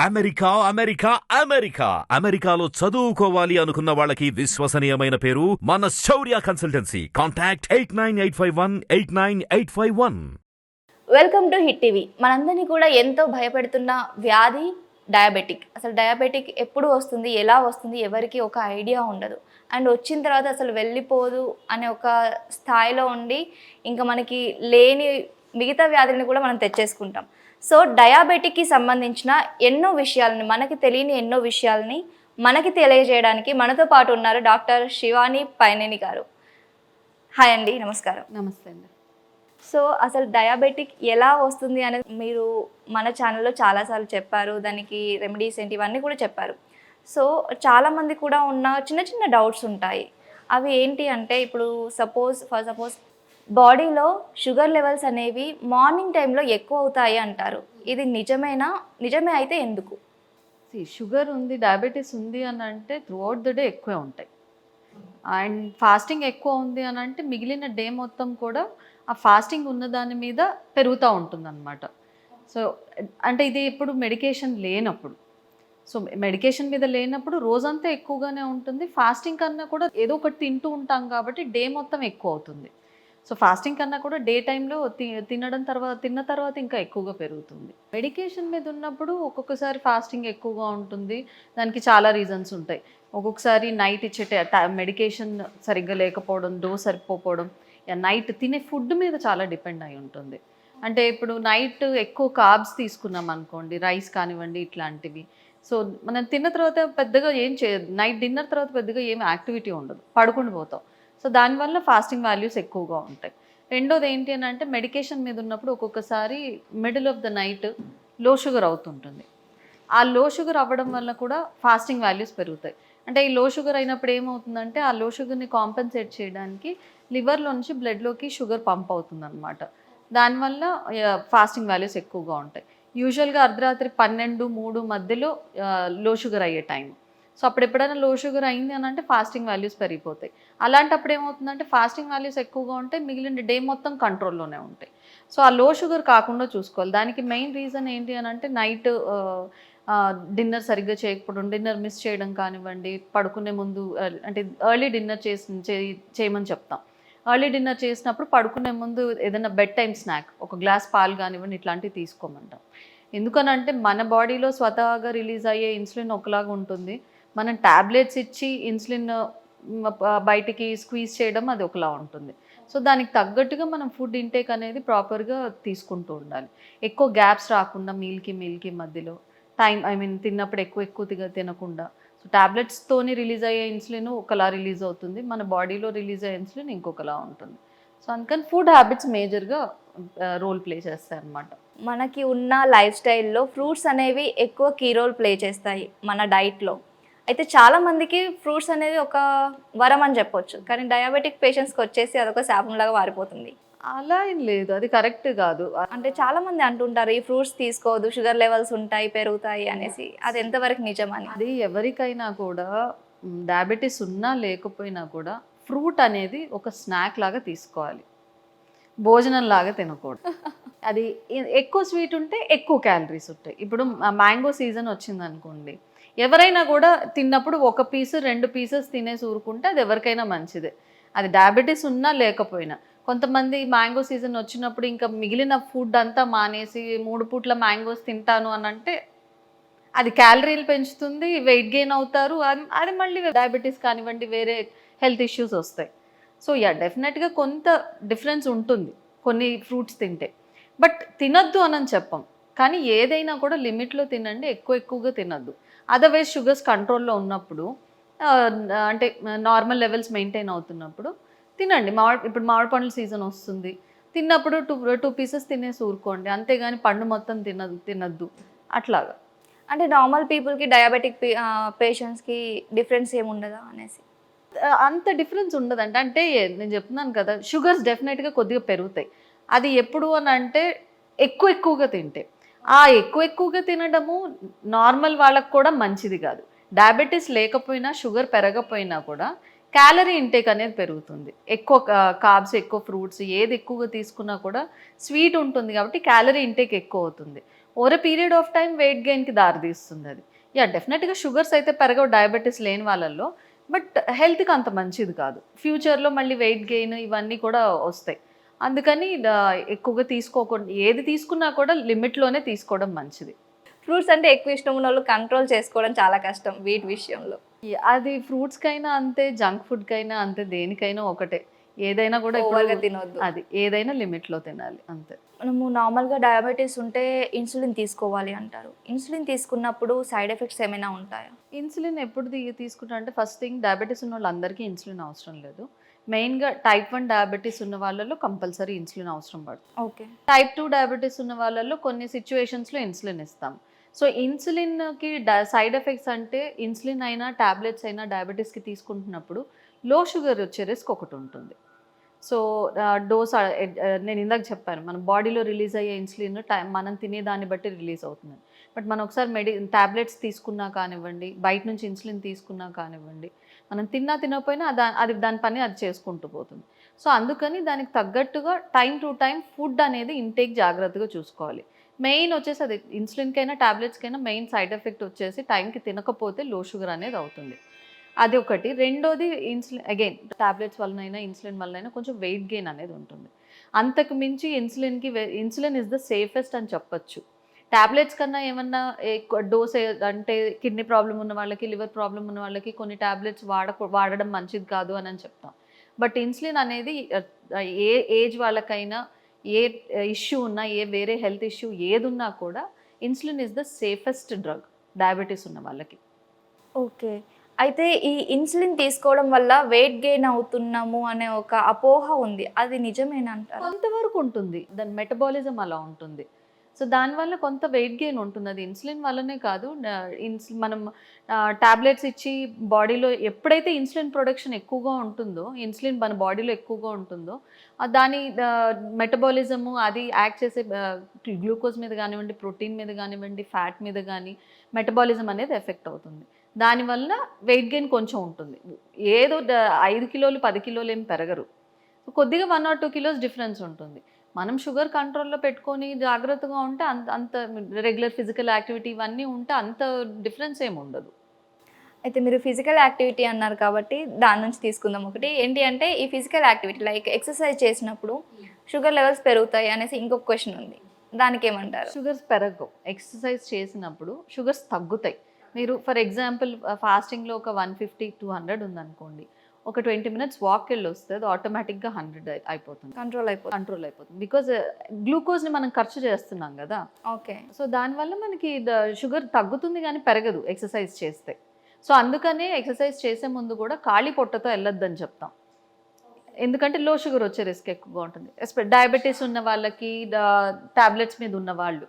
America America America. అమెరికాలో చదువుకోవాలి అనుకున్న వాళ్ళకి విశ్వసనీయమైన పేరు మన Shourya consultancy. Contact eight nine eight five one eight nine eight five one. Welcome to hit TV. మనందరినీ కూడా ఎంతో భయపెడుతున్న వ్యాధి డయాబెటిక్. అసలు డయాబెటిక్ ఎప్పుడు వస్తుంది ఎలా వస్తుంది ఎవరికి ఒక ఐడియా ఉండదు. అండ్ వచ్చిన తర్వాత అసలు వెళ్ళిపోదు అనే ఒక స్థాయిలో ఉండి ఇంకా మనకి లేని మిగతా వ్యాధులను కూడా మనం తెచ్చేసుకుంటాం. సో డయాబెటిక్కి సంబంధించిన ఎన్నో విషయాలని మనకి తెలియని ఎన్నో విషయాలని మనకి తెలియజేయడానికి మనతో పాటు ఉన్నారు డాక్టర్ శివాని పైనేని గారు. హాయ్ అండి నమస్కారం. నమస్తే అండి. సో అసలు డయాబెటిక్ ఎలా వస్తుంది అనేది మీరు మన ఛానల్లో చాలాసార్లు చెప్పారు దానికి రెమెడీస్ ఏంటి ఇవన్నీ కూడా చెప్పారు. సో చాలామంది కూడా ఉన్న చిన్న చిన్న డౌట్స్ ఉంటాయి. అవి ఏంటి అంటే ఇప్పుడు సపోజ్ ఫర్ సపోజ్ బాడీలో షుగర్ లెవెల్స్ అనేవి మార్నింగ్ టైంలో ఎక్కువ అవుతాయి అంటారు. ఇది నిజమేనా? నిజమే అయితే ఎందుకు? షుగర్ ఉంది డయాబెటీస్ ఉంది అని అంటే త్రూ అవుట్ ద డే ఎక్కువే ఉంటాయి. అండ్ ఫాస్టింగ్ ఎక్కువ ఉంది అని అంటే మిగిలిన డే మొత్తం కూడా ఆ ఫాస్టింగ్ ఉన్న దాని మీద పెరుగుతూ ఉంటుందన్నమాట. సో అంటే ఇది ఇప్పుడు మెడికేషన్ లేనప్పుడు. సో మెడికేషన్ మీద లేనప్పుడు రోజంతా ఎక్కువగానే ఉంటుంది. ఫాస్టింగ్ కన్నా కూడా ఏదో ఒకటి తింటూ ఉంటాం కాబట్టి డే మొత్తం ఎక్కువ అవుతుంది. సో ఫాస్టింగ్ కన్నా కూడా డే టైంలో తినడం తర్వాత తిన్న తర్వాత ఇంకా ఎక్కువగా పెరుగుతుంది. మెడికేషన్ మీద ఉన్నప్పుడు ఒక్కొక్కసారి ఫాస్టింగ్ ఎక్కువగా ఉంటుంది. దానికి చాలా రీజన్స్ ఉంటాయి. ఒక్కొక్కసారి నైట్ ఇచ్చే మెడికేషన్ సరిగ్గా లేకపోవడం డోస్ సరిపోకపోవడం నైట్ తినే ఫుడ్ మీద చాలా డిపెండ్ అయి ఉంటుంది. అంటే ఇప్పుడు నైట్ ఎక్కువ కార్బ్స్ తీసుకున్నాం అనుకోండి రైస్ కానివ్వండి ఇట్లాంటివి. సో మనం తిన్న తర్వాత పెద్దగా ఏం చే నైట్ డిన్నర్ తర్వాత పెద్దగా ఏం యాక్టివిటీ ఉండదు. పడుకుని పోతాం. సో దానివల్ల ఫాస్టింగ్ వాల్యూస్ ఎక్కువగా ఉంటాయి. రెండోది ఏంటి అని అంటే మెడికేషన్ మీద ఉన్నప్పుడు ఒక్కొక్కసారి మిడిల్ ఆఫ్ ద నైట్లో షుగర్ అవుతుంటుంది. ఆ లో షుగర్ అవ్వడం వల్ల కూడా ఫాస్టింగ్ వాల్యూస్ పెరుగుతాయి. అంటే ఈ లో షుగర్ అయినప్పుడు ఏమవుతుందంటే ఆ లో షుగర్ని కాంపెన్సేట్ చేయడానికి లివర్లో నుంచి బ్లడ్లోకి షుగర్ పంప్ అవుతుంది అనమాట దానివల్ల ఫాస్టింగ్ వాల్యూస్ ఎక్కువగా ఉంటాయి. యూజువల్గా అర్ధరాత్రి పన్నెండు మూడు మధ్యలో లో షుగర్ అయ్యే టైం. సో అప్పుడు ఎప్పుడైనా లో షుగర్ అయింది అని అంటే ఫాస్టింగ్ వాల్యూస్ పెరిగిపోతాయి. అలాంటప్పుడు ఏమవుతుందంటే ఫాస్టింగ్ వాల్యూస్ ఎక్కువగా ఉంటాయి మిగిలిన డే మొత్తం కంట్రోల్లోనే ఉంటాయి. సో ఆ లో షుగర్ కాకుండా చూసుకోవాలి. దానికి మెయిన్ రీజన్ ఏంటి అని అంటే నైట్ డిన్నర్ సరిగ్గా చేయకపోవడం డిన్నర్ మిస్ చేయడం కానివ్వండి పడుకునే ముందు అంటే ఎర్లీ డిన్నర్ చేసి చేయమని చెప్తాం. ఎర్లీ డిన్నర్ చేసినప్పుడు పడుకునే ముందు ఏదైనా బెడ్ టైం స్నాక్ ఒక గ్లాస్ పాలు కానివ్వండి ఇట్లాంటివి తీసుకోమంటాం. ఎందుకనంటే మన బాడీలో స్వతహాగా రిలీజ్ అయ్యే ఇన్సులిన్ ఒకలాగా ఉంటుంది. మనం ట్యాబ్లెట్స్ ఇచ్చి ఇన్సులిన్ బయటికి స్క్వీజ్ చేయడం అది ఒకలా ఉంటుంది. సో దానికి తగ్గట్టుగా మనం ఫుడ్ ఇంటేక్ అనేది ప్రాపర్గా తీసుకుంటూ ఉండాలి. ఎక్కువ గ్యాప్స్ రాకుండా మీల్కి మీల్కి మధ్యలో టైం ఐ మీన్ తిన్నప్పుడు ఎక్కువ ఎక్కువ తిగ- తినకుండా. సో ట్యాబ్లెట్స్తోని రిలీజ్ అయ్యే ఇన్సులిన్ ఒకలా రిలీజ్ అవుతుంది. మన బాడీలో రిలీజ్ అయ్యే ఇన్సులిన్ ఇంకొకలా ఉంటుంది. సో అందుకని ఫుడ్ హ్యాబిట్స్ మేజర్గా రోల్ ప్లే చేస్తాయి అన్నమాట మనకి ఉన్న లైఫ్ స్టైల్లో ఫ్రూట్స్ అనేవి ఎక్కువ కీ రోల్ ప్లే చేస్తాయి మన డైట్లో. అయితే చాలా మందికి ఫ్రూట్స్ అనేది ఒక వరం అని చెప్పొచ్చు. కానీ డయాబెటిక్ పేషెంట్స్కి వచ్చేసి అదొక శాపంలాగా మారిపోతుంది. అలా ఏం లేదు. అది కరెక్ట్ కాదు. అంటే చాలా మంది అంటుంటారు ఈ ఫ్రూట్స్ తీసుకోవద్దు షుగర్ లెవెల్స్ ఉంటాయి పెరుగుతాయి అనేసి. అది ఎంతవరకు నిజమని? అది ఎవరికైనా కూడా డయాబెటీస్ ఉన్నా లేకపోయినా కూడా ఫ్రూట్ అనేది ఒక స్నాక్ లాగా తీసుకోవాలి. భోజనం లాగా తినకూడదు. అది ఎక్కువ స్వీట్ ఉంటే ఎక్కువ క్యాలరీస్ ఉంటాయి. ఇప్పుడు మ్యాంగో సీజన్ వచ్చింది అనుకోండి ఎవరైనా కూడా తిన్నప్పుడు ఒక పీసు రెండు పీసెస్ తినేసి ఊరుకుంటే అది ఎవరికైనా మంచిదే. అది డయాబెటీస్ ఉన్నా లేకపోయినా. కొంతమంది మ్యాంగో సీజన్ వచ్చినప్పుడు ఇంకా మిగిలిన ఫుడ్ అంతా మానేసి మూడు పూట్ల మ్యాంగోస్ తింటాను అని అంటే అది క్యాలరీలు పెంచుతుంది వెయిట్ గెయిన్ అవుతారు అది అది మళ్ళీ డయాబెటీస్ కానివ్వండి వేరే హెల్త్ ఇష్యూస్ వస్తాయి. సో యా డెఫినెట్గా కొంత డిఫరెన్స్ ఉంటుంది కొన్ని ఫ్రూట్స్ తింటే. బట్ తినద్దు అని చెప్పం. కానీ ఏదైనా కూడా లిమిట్లో తినండి ఎక్కువ ఎక్కువగా తినద్దు. అదర్వైజ్ షుగర్స్ కంట్రోల్లో ఉన్నప్పుడు ఆ, అంటే నార్మల్ లెవెల్స్ మెయింటైన్ అవుతున్నప్పుడు తినండి. మామిడి ఇప్పుడు మామిడి పండ్ల సీజన్ వస్తుంది. తిన్నప్పుడు టూ టూ పీసెస్ తినేసి ఊరుకోండి అంతేగాని పండు మొత్తం తినద్దు తినద్దు. అట్లాగా. అంటే నార్మల్ పీపుల్కి డయాబెటిక్ పేషెంట్స్కి డిఫరెన్స్ ఏముండదా అనేసి? ఆ, అంత డిఫరెన్స్ ఉండదండి. అంటే నేను చెప్తున్నాను కదా షుగర్స్ డెఫినెట్గా కొద్దిగా పెరుగుతాయి. అది ఎప్పుడు అని అంటే ఎక్కువ ఎక్కువగా తింటే. ఆ ఎక్కువ ఎక్కువగా తినడము నార్మల్ వాళ్ళకు కూడా మంచిది కాదు. డయాబెటీస్ లేకపోయినా షుగర్ పెరగపోయినా కూడా క్యాలరీ ఇంటేక్ అనేది పెరుగుతుంది. ఎక్కువ కార్బ్స్ ఎక్కువ ఫ్రూట్స్ ఏది ఎక్కువగా తీసుకున్నా కూడా స్వీట్ ఉంటుంది కాబట్టి క్యాలరీ ఇంటేక్ ఎక్కువ అవుతుంది. Over period of time weight గెయిన్కి దారితీస్తుంది అది. యా డెఫినెట్గా షుగర్స్ అయితే పెరగవు డయాబెటీస్ లేని వాళ్ళల్లో బట్ హెల్త్కి అంత మంచిది కాదు. ఫ్యూచర్లో మళ్ళీ వెయిట్ గెయిన్ ఇవన్నీ కూడా వస్తాయి. అందుకని ఎక్కువగా తీసుకోకుండా ఏది తీసుకున్నా కూడా లిమిట్లోనే తీసుకోవడం మంచిది. ఫ్రూట్స్ అంటే ఎక్కువ ఇష్టం ఉన్న వాళ్ళు కంట్రోల్ చేసుకోవడం చాలా కష్టం వీటి విషయంలో. అది ఫ్రూట్స్కైనా అంతే జంక్ ఫుడ్కైనా అంతే దేనికైనా ఒకటే. ఏదైనా కూడా ఓవర్గా తినొద్దు. అది ఏదైనా లిమిట్లో తినాలి అంతే. మనము నార్మల్గా డయాబెటీస్ ఉంటే ఇన్సులిన్ తీసుకోవాలి అంటారు. ఇన్సులిన్ తీసుకున్నప్పుడు సైడ్ ఎఫెక్ట్స్ ఏమైనా ఉంటాయా? ఇన్సులిన్ ఎప్పుడు తీసుకుంటా అంటే ఫస్ట్ థింగ్ డయాబెటీస్ ఉన్న వాళ్ళందరికీ ఇన్సులిన్ అవసరం లేదు. మెయిన్గా టైప్ వన్ డయాబెటీస్ ఉన్న వాళ్ళలో కంపల్సరీ ఇన్సులిన్ అవసరం పడుతుంది. ఓకే. టైప్ టూ డయాబెటీస్ ఉన్న వాళ్ళలో కొన్ని సిచ్యువేషన్స్లో ఇన్సులిన్ ఇస్తాం. సో ఇన్సులిన్కి సైడ్ ఎఫెక్ట్స్ అంటే ఇన్సులిన్ అయినా టాబ్లెట్స్ అయినా డయాబెటీస్కి తీసుకుంటున్నప్పుడు లో షుగర్ వచ్చే రిస్క్ ఒకటి ఉంటుంది. సో డోస్ నేను ఇందాక చెప్పాను మన బాడీలో రిలీజ్ అయ్యే ఇన్సులిన్ టైం మనం తినే దాన్ని బట్టి రిలీజ్ అవుతుంది. బట్ మనం ఒకసారి మెడి టాబ్లెట్స్ తీసుకున్నా కానివ్వండి బయట నుంచి ఇన్సులిన్ తీసుకున్నా కానివ్వండి మనం తిన్నా తినకపోయినా దా అది దాని పని అది చేసుకుంటూ పోతుంది. సో అందుకని దానికి తగ్గట్టుగా టైం టు టైం ఫుడ్ అనేది ఇంటేక్ జాగ్రత్తగా చూసుకోవాలి. మెయిన్ వచ్చేసి అది ఇన్సులిన్కైనా ట్యాబ్లెట్స్కైనా మెయిన్ సైడ్ ఎఫెక్ట్ వచ్చేసి టైంకి తినకపోతే లో షుగర్ అనేది అవుతుంది. అది ఒకటి. రెండోది ఇన్సులిన్ అగైన్ టాబ్లెట్స్ వలనైనా ఇన్సులిన్ వలనైనా కొంచెం వెయిట్ గెయిన్ అనేది ఉంటుంది. అంతకు మించి ఇన్సులిన్కి ఇన్సులిన్ ఇస్ ద సేఫెస్ట్ అని చెప్పచ్చు. టాబ్లెట్స్ కన్నా ఏమన్నా ఎక్కువ డోస్ అంటే కిడ్నీ ప్రాబ్లం ఉన్న వాళ్ళకి లివర్ ప్రాబ్లం ఉన్న వాళ్ళకి కొన్ని టాబ్లెట్స్ వాడక వాడడం మంచిది కాదు అని అని చెప్తాం. బట్ ఇన్సులిన్ అనేది ఏ ఏజ్ వాళ్ళకైనా ఏ ఇష్యూ ఉన్నా ఏ వేరే హెల్త్ ఇష్యూ ఏది ఉన్నా కూడా insulin is the safest drug diabetes ఉన్న వాళ్ళకి. ఓకే. అయితే ఈ ఇన్సులిన్ తీసుకోవడం వల్ల వెయిట్ గెయిన్ అవుతున్నాము అనే ఒక అపోహ ఉంది. అది నిజమేనంటారు? కొంతవరకు ఉంటుంది. దాని మెటబాలిజం అలా ఉంటుంది. సో దానివల్ల కొంత వెయిట్ గెయిన్ ఉంటుంది అది ఇన్సులిన్ వల్లనే కాదు ఇన్సులిన్ మనం టాబ్లెట్స్ ఇచ్చి బాడీలో ఎప్పుడైతే ఇన్సులిన్ ప్రొడక్షన్ ఎక్కువగా ఉంటుందో ఇన్సులిన్ మన బాడీలో ఎక్కువగా ఉంటుందో దాని మెటబాలిజము అది యాక్ట్ చేసే గ్లూకోజ్ మీద కానివ్వండి ప్రోటీన్ మీద కానివ్వండి ఫ్యాట్ మీద కానీ మెటబాలిజం అనేది ఎఫెక్ట్ అవుతుంది. దానివల్ల వెయిట్ గెయిన్ కొంచెం ఉంటుంది. ఏదో ఐదు కిలోలు పది కిలోలు ఏం పెరగరు. కొద్దిగా one or two kilos difference ఉంటుంది. మనం షుగర్ కంట్రోల్లో పెట్టుకొని జాగ్రత్తగా ఉంటే అంత అంత రెగ్యులర్ ఫిజికల్ యాక్టివిటీ ఇవన్నీ ఉంటే అంత డిఫరెన్స్ ఏమి ఉండదు. అయితే మీరు ఫిజికల్ యాక్టివిటీ అన్నారు కాబట్టి దాని నుంచి తీసుకుందాం ఒకటి. ఏంటి అంటే ఈ ఫిజికల్ యాక్టివిటీ లైక్ ఎక్సర్సైజ్ చేసినప్పుడు షుగర్ లెవెల్స్ పెరుగుతాయి అనేసి ఇంకొక క్వశ్చన్ ఉంది. దానికి ఏమంటారు? షుగర్స్ పెరగవు. ఎక్సర్సైజ్ చేసినప్పుడు షుగర్స్ తగ్గుతాయి. మీరు ఫర్ ఎగ్జాంపుల్ ఫాస్టింగ్లో ఒక వన్ ఫిఫ్టీ టూ హండ్రెడ్ ఉందనుకోండి. ఒక ట్వంటీ మినిట్స్ వాక్ వెళ్ళి వస్తే అది ఆటోమేటిక్గా హండ్రెడ్ అయిపోతుంది. కంట్రోల్ అయిపోతుంది. కంట్రోల్ అయిపోతుంది. బికాజ్ గ్లూకోజ్ని మనం ఖర్చు చేస్తున్నాం కదా. ఓకే సో దానివల్ల మనకి షుగర్ తగ్గుతుంది కానీ పెరగదు ఎక్సర్సైజ్ చేస్తే. సో అందుకనే ఎక్సర్సైజ్ చేసే ముందు కూడా ఖాళీ పొట్టతో వెళ్ళొద్దని చెప్తాం. ఎందుకంటే లో షుగర్ వచ్చే రిస్క్ ఎక్కువగా ఉంటుంది. డయాబెటీస్ ఉన్న వాళ్ళకి టాబ్లెట్స్ మీద ఉన్న వాళ్ళు.